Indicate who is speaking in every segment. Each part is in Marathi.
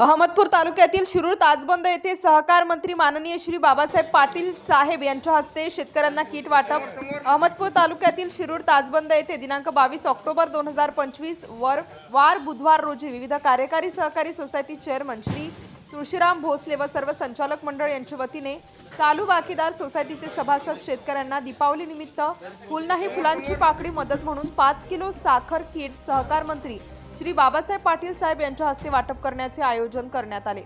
Speaker 1: अहमदपूर तालुक्यातील शिरूर ताजबंद येथे सहकार मंत्री माननीय श्री बाबासाहेब पाटील साहेब यांच्या हस्ते शेतकऱ्यांना किट वाटप. अहमदपूर तालुक्यातील शिरूर ताजबंद येथे दिनांक बावीस ऑक्टोबर दोन हजार पंचवीस वर वार बुधवार रोजी विविध कार्यकारी सहकारी सोसायटी चेअरमन श्री तुळशीराम भोसले व सर्व संचालक मंडळ यांच्या वतीने चालू बाकीदार सोसायटीचे सभासद शेतकऱ्यांना दीपावलीनिमित्त फुल नाही फुलांची पाकळी मदत म्हणून पाच किलो साखर किट सहकार मंत्री श्री बाबासाहेब पाटील साहेब यांच्या हस्ते वाटप करण्याचे आयोजन करण्यात आले.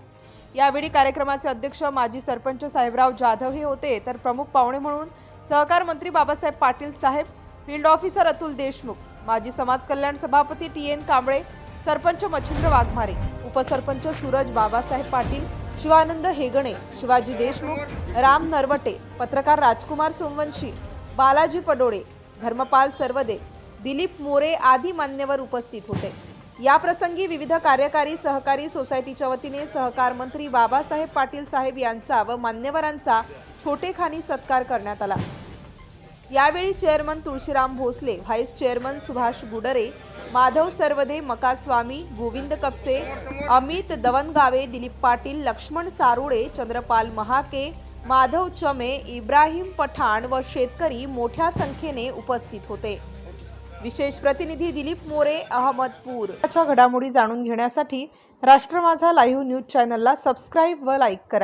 Speaker 1: यावेळी कार्यक्रमाचे अध्यक्ष माजी सरपंच साहेबराव जाधव हे होते. तर प्रमुख पाहुणे म्हणून सहकार मंत्री बाबासाहेब पाटील साहेब फील्ड ऑफिसर अतुल देशमुख माजी समाज कल्याण सभापती टी एन कांबळे सरपंच मच्छिंद्र वाघमारे उपसरपंच सूरज बाबासाहेब पाटील शिवानंद हेगणे शिवाजी देशमुख राम नरवटे पत्रकार राजकुमार सोमवंशी बालाजी पडोळे धर्मपाल सर्वदे दिलीप मोरे आदी मान्यवर उपस्थित होते. या प्रसंगी विविध कार्यकारी सहकारी सोसायटीच्या वतीने सहकार मंत्री बाबासाहेब पाटील साहेब यांचा व मान्यवरांचा छोटेखानी सत्कार करण्यात आला. यावेळी chairman Tulshiram Bhosale vice chairman Subhash Gudre Madhav Sarvade Makaswami Govind Kapse Amit Davangave Dilip Patil Laxman Sarode Chandrapal Mahake Madhav Chame Ibrahim Pathan व शेतकरी मोठ्या संख्येने उपस्थित होते. विशेष प्रतिनिधी दिलीप मोरे अहमदपूर. अशा घडामोडी जाणून घेण्यासाठी राष्ट्र माझा लाईव्ह न्यूज चॅनलला सबस्क्राईब व लाईक करा.